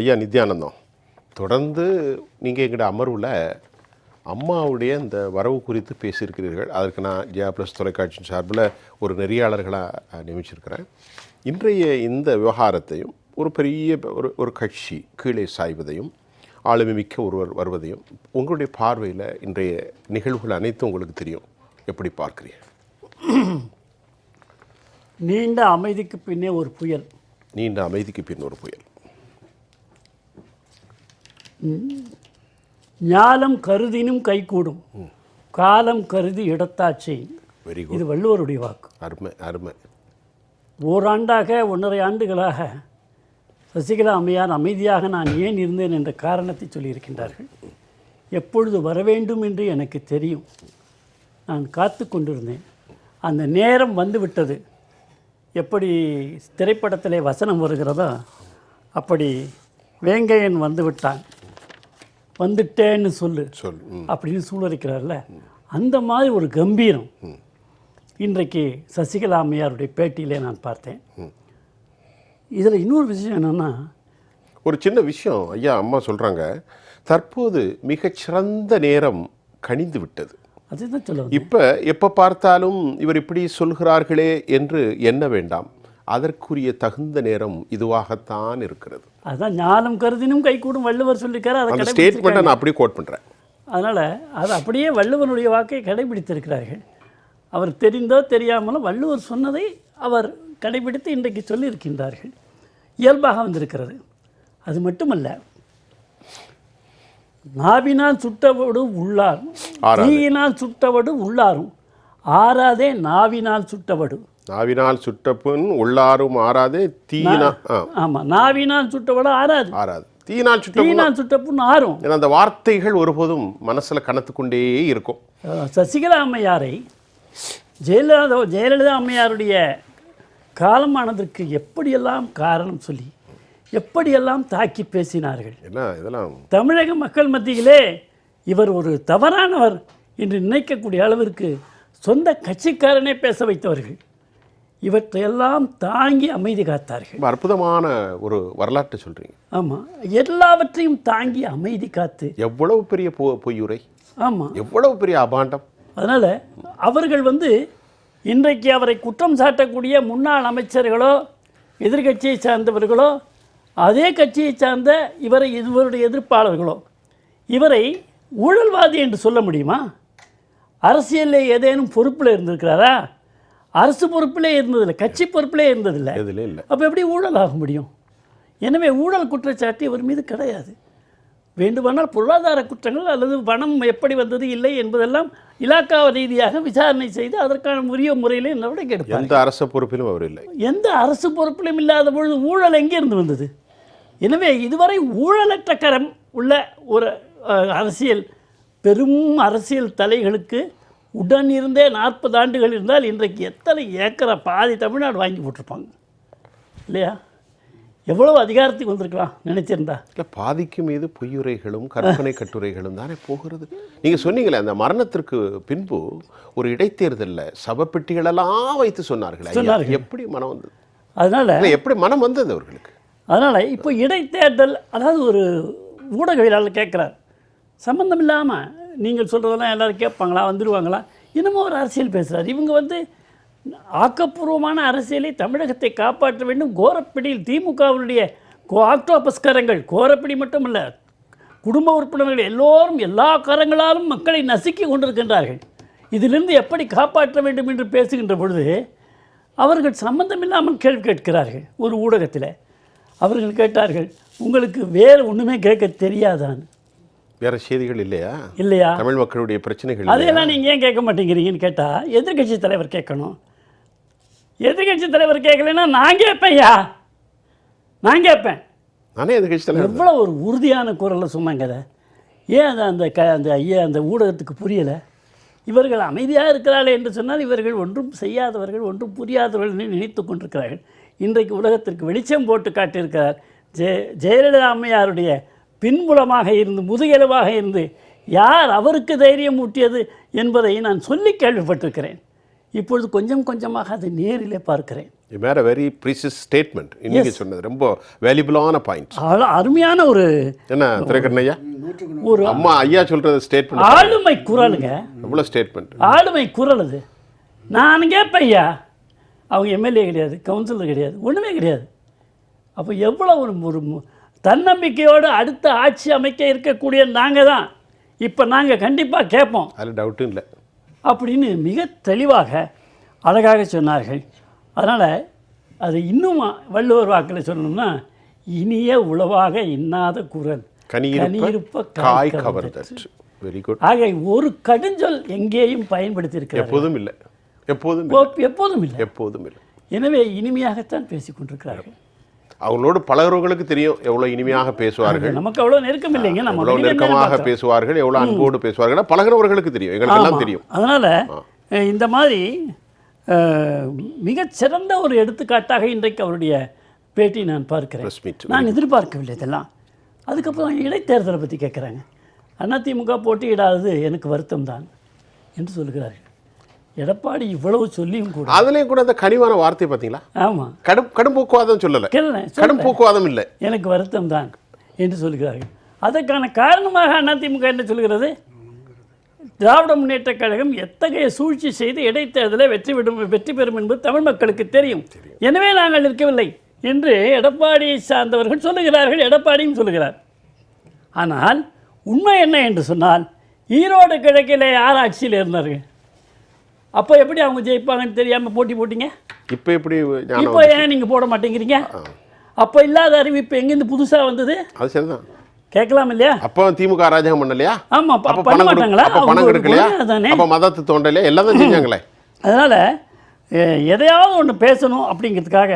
ஐயா நித்யானந்தம். தொடர்ந்து நீங்கள் எங்கிட்ட அமர்வில் அம்மாவுடைய இந்த வரவு குறித்து பேசியிருக்கிறீர்கள். அதற்கு நான் ஜியா ப்ளஸ் தொலைக்காட்சியின் சார்பில் ஒரு நெறியாளர்களாக நியமிச்சிருக்கிறேன். இன்றைய இந்த விவகாரத்தையும் ஒரு பெரிய ஒரு ஒரு கட்சி கீழே சாய்வதையும் ஆளுமை மிக்க ஒருவர் வருவதையும் உங்களுடைய பார்வையில் இன்றைய நிகழ்வுகள் அனைத்தும் உங்களுக்கு தெரியும். எப்படி பார்க்குறீங்க நீண்ட அமைதிக்கு பின்னே ஒரு புயல். நீண்ட அமைதிக்கு பின் ஒரு புயல். ஞாலம் கருதினும் கைகூடும். காலம் கருதி இடத்தாட்சி வெரி குட் இது வள்ளுவருடைய வாக்கு. அருமை அருமை. ஓராண்டாக ஒன்றரை ஆண்டுகளாக சசிகலா அம்மையார் அமைதியாக நான் ஏன் இருந்தேன் என்ற காரணத்தை சொல்லியிருக்கின்றார்கள். எப்பொழுது வர வேண்டும் என்று எனக்கு தெரியும். நான் காத்து கொண்டிருந்தேன். அந்த நேரம் வந்துவிட்டது. எப்படி திரைப்படத்திலே வசனம் வருகிறதோ அப்படி வேங்கையன் வந்து விட்டான் வந்துட்டேன்னு சொல்லு சொல் அப்படின்னு சூழலிக்கிறார்ல. அந்த மாதிரி ஒரு கம்பீரம் இன்றைக்கு சசிகலா அம்மையாருடைய பேட்டியிலே நான் பார்த்தேன். இதில் இன்னொரு விஷயம் என்னென்னா ஒரு சின்ன விஷயம் ஐயா அம்மா சொல்கிறாங்க தற்போது மிகச்சிறந்த நேரம் கனிந்து விட்டது. அதுதான் சொல்ல வந்தேன். இப்போ எப்போ பார்த்தாலும் இவர் இப்படி சொல்கிறார்களே என்று எண்ண வேண்டாம். அதற்குரிய தகுந்த நேரம் இதுவாகத்தான் இருக்கிறது. அதுதான் ஞானம் கருதினும் கைகூடும் வள்ளுவர் சொல்லியிருக்காரு அதை ஸ்டேட்மெண்ட்டை நான் அப்படியே கோட் பண்ணுறேன் அதனால் அது அப்படியே வள்ளுவனுடைய வாக்கை கடைபிடித்திருக்கிறார்கள். அவர் தெரிந்தோ தெரியாமலோ வள்ளுவர் சொன்னதை அவர் கடைபிடித்து இன்றைக்கு சொல்லியிருக்கின்றார்கள். இயல்பாக வந்திருக்கிறது. அது மட்டுமல்ல நாவினால் சுட்டவடு உள்ளாரும். தீயினால் சுட்டவடு உள்ளாரும் ஆறாதே நாவினால் சுட்டவடு. நாவினால் சுட்டப்புண் உள்ளாரும் ஆறாதே தீயினா ஆ. ஆமாம் நாவினால் சுட்டவடு ஆறாது. ஆறாது. தீயினால் சுட்ட தீயினால் சுட்ட புண் ஆறும். ஏன்னா அந்த வார்த்தைகள் ஒருபோதும் மனசில் கனத்து கொண்டே இருக்கும் சசிகலா அம்மையாரை ஜெயலலிதா ஜெயலலிதா அம்மையாருடைய காலமானதற்கு எப்படியெல்லாம் காரணம் சொல்லி எப்படியெல்லாம் தாக்கி பேசினார்கள்? என்ன இதெல்லாம் தமிழக மக்கள் மத்தியிலே இவர் ஒரு தவறானவர் என்று நினைக்கக்கூடிய அளவிற்கு சொந்த கட்சிக்காரனே பேச வைத்தவர்கள். இவற்றையெல்லாம் தாங்கி அமைதி காத்தார்கள். அற்புதமான ஒரு வரலாற்றை சொல்கிறீங்க ஆமாம் எல்லாவற்றையும் தாங்கி அமைதி காத்து. எவ்வளவு பெரிய பொ பொய்யுரை? ஆமாம் எவ்வளவு பெரிய அபாண்டம்? அதனால் அவர்கள் வந்து இன்றைக்கு அவரை குற்றம் சாட்டக்கூடிய முன்னாள் அமைச்சர்களோ எதிர்க்கட்சியை சார்ந்தவர்களோ அதே கட்சியை சார்ந்த இவரை இவருடைய எதிர்ப்பாளர்களோ இவரை ஊழல்வாதி என்று சொல்ல முடியுமா? அரசியலில் ஏதேனும் பொறுப்பில் இருந்திருக்கிறாரா? அரசு பொறுப்பிலே இருந்ததில்லை கட்சி பொறுப்பிலே இருந்ததில்லை. எதுல இல்லை. அப்போ எப்படி ஊழல் ஆக முடியும்? எனவே ஊழல் குற்றச்சாட்டு இவர் மீது கிடையாது. வேண்டுமானால் பொருளாதார குற்றங்கள் அல்லது பணம் எப்படி வந்தது இல்லை என்பதெல்லாம் இலாக்கா ரீதியாக விசாரணை செய்து அதற்கான உரிய முறையில் நடவடிக்கை எடுப்பார் எந்த அரச பொறுப்பிலும் அவர் இல்லை. எந்த அரசு பொறுப்பிலும் இல்லாத பொழுது ஊழல் எங்கேருந்து வந்தது? எனவே இதுவரை ஊழலற்ற கரம் உள்ள ஒரு அரசியல் பெரும் அரசியல் தலைகளுக்கு உடன் இருந்தே நாற்பது ஆண்டுகள் இருந்தால் இன்றைக்கு எத்தனை ஏக்கரை பாதி தமிழ்நாடு வாங்கி போட்டிருப்பாங்க? இல்லையா? எவ்வளவு அதிகாரத்துக்கு வந்திருக்கலாம் நினைச்சிருந்தா? இல்லை பாதிக்கு மீது பொய்யுரைகளும் கற்பனை கட்டுரைகளும் தானே போகிறது. நீங்கள் சொன்னீங்களே அந்த மரணத்திற்கு பின்பு ஒரு இடைத்தேர்தலில் சவப்பெட்டிகளெல்லாம் வைத்து சொன்னார்கள் சொன்னார்கள். எப்படி மனம் வந்தது? அதனால் எப்படி மனம் வந்தது அவர்களுக்கு? அதனால் இப்போ இடைத்தேர்தல் அதாவது ஒரு ஊடகவியலாளர் கேட்குறார் சம்மந்தம் இல்லாமல் நீங்கள் சொல்கிறதெல்லாம் எல்லோரும் கேட்பாங்களா? வந்துடுவாங்களா இன்னமும் ஒரு அரசியல் பேசுகிறார் இவங்க வந்து ஆக்கப்பூர்வமான அரசியலை தமிழகத்தை காப்பாற்ற வேண்டும். கோரப்பிடியில் திமுகவினுடைய கோ ஆக்டோபஸ்கரங்கள் கோரப்பிடி மட்டுமல்ல குடும்ப உறுப்பினர்கள் எல்லோரும் எல்லா கரங்களாலும் மக்களை நசுக்கி கொண்டிருக்கின்றார்கள். இதிலிருந்து எப்படி காப்பாற்ற வேண்டும் என்று பேசுகின்ற பொழுது அவர்கள் சம்பந்தமில்லாமல் கேள்வி கேட்கிறார்கள் ஒரு ஊடகத்தில். அவர்கள் கேட்டார்கள் உங்களுக்கு வேறு ஒன்றுமே கேட்க தெரியாதான்னு வேற செய்திகள் இல்லையா? இல்லையா? தமிழ் மக்களுடைய பிரச்சனைகள்? அதையெல்லாம் நீங்கள் ஏன் கேட்க மாட்டேங்கிறீங்கன்னு கேட்டால் எதிர்க்கட்சி தலைவர் கேட்கணும். எதிர்க்கட்சி தலைவர் கேட்கலைன்னா நான் கேட்பேன்யா? நான் கேட்பேன். நானே எதிர்கட்சி தலைவர் எவ்வளோ ஒரு உறுதியான குரலில் சொன்னாங்க அதை ஏன் அது அந்த க அந்த ஐயா அந்த ஊடகத்துக்கு புரியலை? இவர்கள் அமைதியாக இருக்கிறார்கள் என்று சொன்னால் இவர்கள் ஒன்றும் செய்யாதவர்கள் ஒன்றும் புரியாதவர்கள் நினைத்து கொண்டிருக்கிறார்கள். இன்றைக்கு உலகத்திற்கு வெளிச்சம் போட்டு காட்டியிருக்கிறார் ஜெய ஜெயலலிதா அம்மையாருடைய பின்புலமாக இருந்து முதுகெலுவாக இருந்து யார் அவருக்கு தைரியம் ஊட்டியது என்பதை நான் சொல்லி கேள்விப்பட்டிருக்கிறேன். இப்பொழுது கொஞ்சம் கொஞ்சமாக அதை நேரிலே பார்க்கிறேன். அ வெரி ப்ரீசியஸ் ஸ்டேட்மெண்ட் இன்னைக்கு சொன்னது ரொம்ப வேல்யூபிளான பாயிண்ட் அவ்வளோ அருமையான ஒரு என்ன திரைக்கண்ணையா ஒரு அம்மா ஐயா சொல்றது ஸ்டேட்மெண்ட் ஆளுமை குரலுங்க. எவ்வளோ ஸ்டேட்மெண்ட் ஆளுமை குரல் அது. நான் கேட்பேன் ஐயா. அவங்க எம்எல்ஏ கிடையாது கவுன்சிலர் கிடையாது ஒன்றுமே கிடையாது. அப்போ எவ்வளோ ஒரு ஒரு தன்னம்பிக்கையோடு அடுத்த ஆட்சி அமைக்க இருக்கக்கூடிய நாங்கள் தான். இப்போ நாங்கள் கண்டிப்பாக கேட்போம். அதில் டவுட்டும் இல்லை. அப்படின்னு மிக தெளிவாக அழகாக சொன்னார்கள். அதனால் அது இன்னும் வள்ளுவர் வாக்கில் சொல்லணும்னா இனிய உளவாக இன்னாத குரல். கனியிருப்ப காய் கவர்தற்று வெரி குட் ஆக ஒரு கடுஞ்சொல் எங்கேயும் பயன்படுத்தியிருக்கிறார் எப்போதும் இல்லை. எப்போதும் எப்போதும் இல்லை. எப்போதும் இல்லை. எனவே இனிமையாகத்தான் பேசிக் கொண்டிருக்கிறார்கள் அவங்களோடு பழகுறவங்களுக்கு தெரியும் எவ்வளோ இனிமையாக பேசுவார்கள். நமக்கு அவ்வளோ நெருக்கம் இல்லைங்க. நம்ம எவ்வளோ நெருக்கமாக. பேசுவார்கள் எவ்வளோ அன்போடு பேசுவார்கள் பழகுறவர்களுக்கு தெரியும். எங்களுக்கெல்லாம் ஆமா. தெரியும். அதனால இந்த மாதிரி அஹ், மிகச் சிறந்த ஒரு எடுத்துக்காட்டாக இன்றைக்கு அவருடைய பேட்டி நான் பார்க்கிறேன். நான் எதிர்பார்க்கவில்லை இதெல்லாம். அதுக்கப்புறம் இடைத்தேர்தலை பற்றி கேட்குறாங்க அதிமுக போட்டியிடாதது எனக்கு வருத்தம் தான் என்று சொல்கிறார்கள். எடப்பாடி இவ்வளவு சொல்லியும் கூட அதுலேயும் கூட அந்த கனிவான வார்த்தை பார்த்தீங்களா? ஆமாம் கடும் கடும் போக்குவாதம் சொல்லலை. கடும் போக்குவாதம் இல்லை. எனக்கு வருத்தம் தான் என்று சொல்கிறார்கள். அதற்கான காரணமாக அதிமுக என்ன சொல்கிறது? திராவிட முன்னேற்றக் கழகம் எத்தகைய சூழ்ச்சி செய்து இடைத்தேர்தலை வெற்றி விடும் வெற்றி பெறும் என்பது தமிழ் மக்களுக்கு தெரியும். எனவே நாங்கள் இருக்கவில்லை என்று எடப்பாடியை சார்ந்தவர்கள் சொல்லுகிறார்கள் எடப்பாடியும் சொல்லுகிறார். ஆனால் உண்மை என்ன என்று சொன்னால் ஈரோடு கிழக்கிலே யார் ஆட்சியில் இருந்தார்கள் அப்போ எப்படி அவங்க ஜெயிப்பாங்கன்னு தெரியாமல் போட்டி போட்டீங்க? இப்போ எப்படி இப்போ ஏன் நீங்கள் போட மாட்டேங்கிறீங்க? அப்போ இல்லாத அறிவிப்பு எங்கேருந்து புதுசாக வந்தது? அது சரிதான். கேட்கலாம் இல்லையா? அப்போ திமுக அராஜகம் பண்ணலையா? ஆமா ப- அப்போ பண்ண மாட்டாங்களா? அப்போ பணம் கொடுக்கலையா. அப்போ மதத்து தோண்டலையா எல்லாம் தான் செஞ்சாங்களே. அதனால் எதையாவது ஒன்று பேசணும் அப்படிங்கிறதுக்காக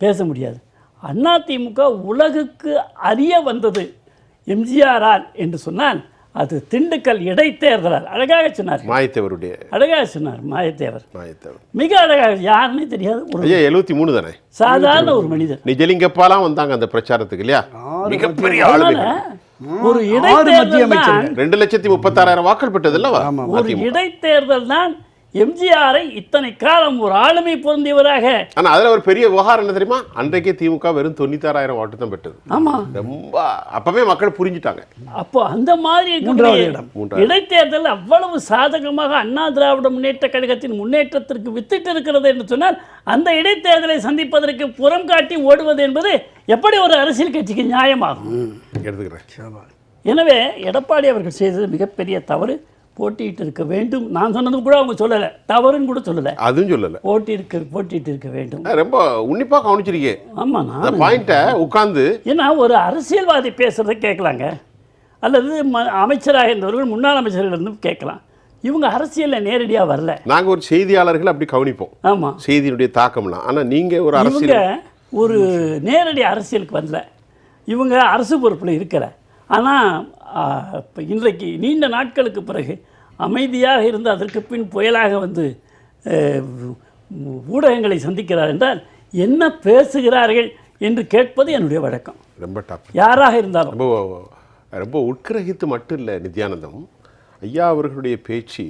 பேச முடியாது. அதிமுக உலகுக்கு அறிய வந்தது எம்ஜிஆரால் என்று சொன்னால் அது திண்டுக்கல் இடைத்தேர்தலால் அழகாக சொன்னார். மாயத்தேவருடைய அழகாக சொன்னார் மாயத்தேவர். மாயத்தேவர். மிக அழகாக யாருன்னே தெரியாது ஒரு ஐயா எழுபத்தி மூணு தானே? சாதாரண ஒரு மனிதர். நிஜலிங்கப்பாலாம் வந்தாங்க அந்த பிரச்சாரத்துக்கு இல்லையா? மிகப்பெரிய ஒரு இடைத்தேர்தல் ரெண்டு லட்சத்தி முப்பத்தாறாயிரம் வாக்கள் பெற்றது இல்லவா ஒரு இடைத்தேர்தல் தான் எம்ஜிஆரை இத்தனை காலம் ஒரு ஆளுமை பொருந்தியவராக. ஆனா அதுல ஒரு பெரிய விவகாரம் என்ன தெரியுமா? அன்றைக்கே திமுக வெறும் தொண்ணூத்தாறாயிரம் வாட்டு தான் பெற்றது. ஆமா. ரொம்ப அப்பவே மக்கள் புரிஞ்சுட்டாங்க. அப்போ அந்த மாதிரி இடைத்தேர்தல் அவ்வளவு சாதகமாக அண்ணா திராவிட முன்னேற்ற கழகத்தின் முன்னேற்றத்திற்கு வித்திட்டு இருக்கிறது என்று சொன்னால் அந்த இடைத்தேர்தலை சந்திப்பதற்கு புறம் காட்டி ஓடுவது என்பது எப்படி ஒரு அரசியல் கட்சிக்கு நியாயமாகும்? எடுத்துக்கிறேன். எனவே எடப்பாடி அவர்கள் செய்தது மிகப்பெரிய தவறு. போட்டியிட்டு இருக்க வேண்டும். நான் சொன்னது கூட அவங்க சொல்லலை. தவறுன்னு கூட சொல்லலை. அதுவும் சொல்லல. போட்டி இருக்க போட்டியிட்டு இருக்க வேண்டும் ரொம்ப உன்னிப்பா கவனிச்சிருக்கேன் ஆமா அந்த நான் பாயிண்ட்டை உட்கார்ந்து ஏன்னா ஒரு அரசியல்வாதி பேசுகிறத கேட்கலாங்க. அல்லது ம அமைச்சராக இருந்தவர்கள் முன்னாள் அமைச்சர்களிடம் கேட்கலாம். இவங்க அரசியலில் நேரடியாக வரல. நாங்க ஒரு செய்தியாளர்கள் அப்படி கவனிப்போம். ஆமாம் செய்தியினுடைய தாக்கம்லாம். ஆனா நீங்க ஒரு அரசியல் ஒரு நேரடி அரசியலுக்கு வரல. இவங்க அரசு பொறுப்பில் இருக்கிற ஆனால் இப்போ இன்றைக்கு நீண்ட நாட்களுக்கு பிறகு அமைதியாக இருந்து அதற்கு பின் புயலாக வந்து ஊடகங்களை சந்திக்கிறார் என்றால் என்ன பேசுகிறார்கள் என்று கேட்பது என்னுடைய வழக்கம். ரொம்ப டாப் யாராக இருந்தாலும். ரொம்ப ரொம்ப உட்கிரகித்து மட்டும் இல்லை நித்யானந்தம் ஐயா அவர்களுடைய பேச்சு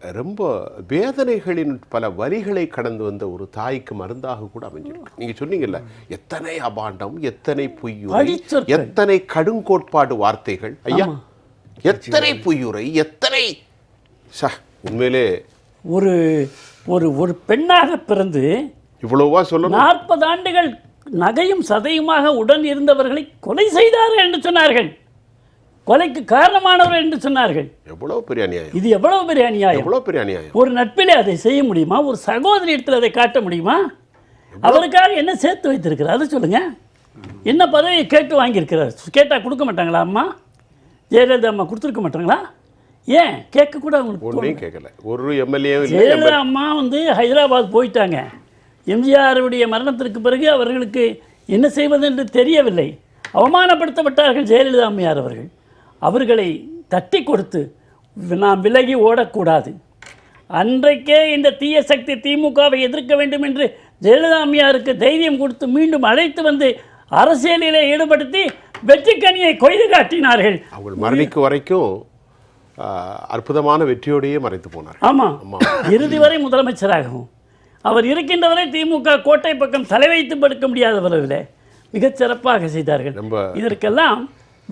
ரொம்ப வேதனைகளின் பல வரிகளை கடந்து வந்த ஒரு தாய்க்கு மருந்தாக கூட அமைஞ்சிருக்கு. நீங்க சொன்னீங்கல்ல எத்தனை அபாண்டம் எத்தனை பொய்யுரை. எத்தனை கடுங்கோட்பாடு வார்த்தைகள். ஐயா எத்தனை பொய்யுரை எத்தனை ச உண்மையிலே ஒரு ஒரு ஒரு பெண்ணாக பிறந்து இவ்வளவா சொல்லணும்? நாற்பது ஆண்டுகள் நகையும் சதையுமாக உடன் இருந்தவர்களை கொலை செய்தார்கள் என்று சொன்னார்கள். கொலைக்கு காரணமானவர் என்று சொன்னார்கள். எவ்வளவு பெரிய அநியாயம். இது எவ்வளவு பெரிய அநியாயம். எவ்வளவு பெரிய அநியாயம். ஒரு நட்பிலே அதை செய்ய முடியுமா? ஒரு சகோதரி இடத்துல அதை காட்ட முடியுமா? அவருக்காக என்ன சேர்த்து வைத்திருக்கிறார்? அதை சொல்லுங்க. என்ன பதவியை கேட்டு வாங்கியிருக்கிறார்? கேட்டால் கொடுக்க மாட்டாங்களா அம்மா? ஜெயலலிதா அம்மா கொடுத்துருக்க மாட்டாங்களா? ஏன்? கேட்கக்கூட அவங்களுக்கு ஒன்றையும் கேட்கல. ஒரு எம்எல்ஏவும் இல்லை ஜெயலலிதா அம்மா வந்து ஹைதராபாத் போயிட்டாங்க. எம்ஜிஆருடைய மரணத்திற்கு பிறகு அவர்களுக்கு என்ன செய்வது என்று தெரியவில்லை. அவமானப்படுத்தப்பட்டார்கள் ஜெயலலிதா அம்மையார் அவர்கள். அவர்களை தட்டி கொடுத்து நாம் விலகி ஓடக்கூடாது. அன்றைக்கே இந்த தீய சக்தி திமுகவை எதிர்க்க வேண்டும் என்று ஜெயலலிதா அம்மையாருக்கு தைரியம் கொடுத்து மீண்டும் அழைத்து வந்து அரசியலிலே ஈடுபடுத்தி வெற்றிக்கனியை கொய்து காட்டினார்கள். அவங்க மரணிக்கு வரைக்கும் அற்புதமான வெற்றியோடையே மறைத்து போனார் ஆமாம் இறுதி வரை முதலமைச்சராகவும். அவர் இருக்கின்றவரை திமுக கோட்டை பக்கம் தலை வைத்து படுக்க முடியாதவர்களே மிகச் சிறப்பாக செய்தார்கள். இதற்கெல்லாம்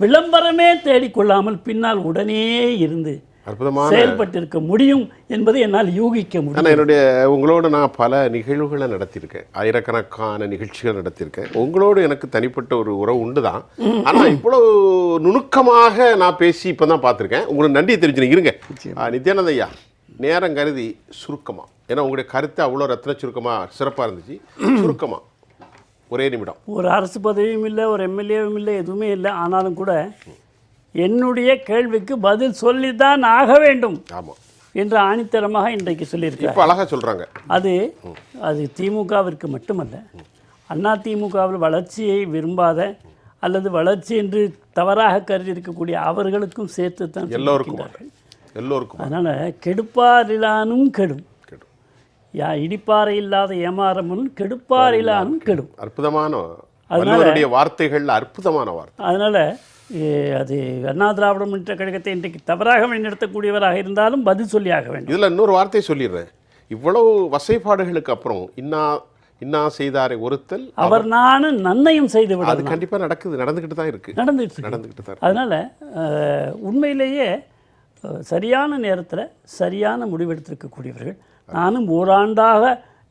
விளம்பரமே தேடிக்கொள்ளாமல் பின்னால் உடனே இருந்து அற்புதமான செயல்பட்டிருக்க முடியும் என்பதை என்னால் யூகிக்க முடியும். ஆனால் என்னுடைய உங்களோடு நான் பல நிகழ்வுகளை நடத்தியிருக்கேன். ஆயிரக்கணக்கான நிகழ்ச்சிகள் நடத்தியிருக்கேன். உங்களோடு எனக்கு தனிப்பட்ட ஒரு உறவு உண்டு தான் ஆனால் இவ்வளவு நுணுக்கமாக நான் பேசி இப்போ தான் பார்த்துருக்கேன். உங்களுக்கு நன்றி தெரிஞ்சுனேன் இருங்க. நித்யானந்த ஐயா நேரம் கருதி சுருக்கமாக ஏன்னா உங்களுடைய கருத்து அவ்வளோ ரத்ன சுருக்கமாக சிறப்பாக இருந்துச்சு சுருக்கமாக ஒரே நிமிடம். ஒரு அரசு பதவியும் இல்லை ஒரு எம்எல்ஏவும் இல்லை எதுவுமே இல்லை. ஆனாலும் கூட என்னுடைய கேள்விக்கு பதில் சொல்லித்தான் ஆக வேண்டும் ஆமாம் என்று ஆணித்தரமாக இன்றைக்கு சொல்லியிருக்கார் இப்போ அழகாக சொல்கிறாங்க அது அது திமுகவிற்கு மட்டுமல்ல அண்ணா திமுகவில் வளர்ச்சியை விரும்பாத அல்லது வளர்ச்சி என்று தவறாக கருதி இருக்கக்கூடிய அவர்களுக்கும் சேர்த்து தான் எல்லோருக்கும் எல்லோருக்கும் அதனால் கெடுப்பாரிலானும் கெடும். யா இடிப்பாறை இல்லாத ஏமாறமுன் கெடுப்பாரிலானும் கெடும். அற்புதமான வள்ளுவருடைய வார்த்தைகள் அற்புதமான வார்த்தை. அதனால் அது அண்ணா திராவிட முன்னேற்ற கழகத்தை இன்றைக்கு தவறாக வழிநடத்தக்கூடியவராக இருந்தாலும் பதில் சொல்லியாக வேண்டும். இதில் இன்னொரு வார்த்தை சொல்லிடுறேன். இவ்வளவு வசைப்பாடுகளுக்கு அப்புறம் இன்னா இன்னா செய்தாரை ஒருத்தல் அவர் நானும் நன்மையும் செய்து விட அது கண்டிப்பாக நடக்குது நடந்துக்கிட்டு தான் இருக்கு. நடந்துட்டு இருக்கு. நடந்துக்கிட்டு தான் அதனால் உண்மையிலேயே சரியான நேரத்தில் சரியான முடிவெடுத்திருக்கக்கூடியவர்கள் நானும் ஓராண்டாக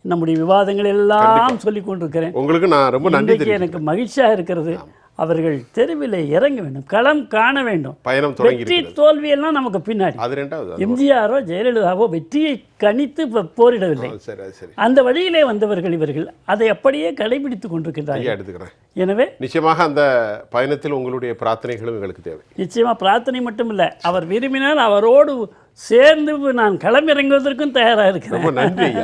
நம்முடைய விவாதங்கள் எல்லாம் சொல்லி கொண்டிருக்கிறேன் உங்களுக்கு நான் ரொம்ப நன்றி எனக்கு மகிழ்ச்சியாக இருக்கிறது. அவர்கள் தெருவில் இறங்க வேண்டும் களம் காண வேண்டும். பயணம் வெற்றி தோல்வியெல்லாம் நமக்கு பின்னாடி. அது ரெண்டாவது அது- எம்ஜிஆரோ ஜெயலலிதாவோ வெற்றியை கணித்து போரிடவில்லை. அந்த வழியிலே வந்தவர்கள் இவர்கள் அதை அப்படியே கடைபிடித்துக் கொண்டிருக்கின்றார்கள் ஐயா எடுத்துக்கிறேன். எனவே நிச்சயமாக அந்த பயணத்தில் உங்களுடைய பிரார்த்தனைகளும் எங்களுக்கு தேவை. நிச்சயமா பிரார்த்தனை மட்டும் இல்லை அவர் விரும்பினால் அவரோடு சேர்ந்து நான் களமிறங்குவதற்கும் தயாராக இருக்கிறேன். நன்றி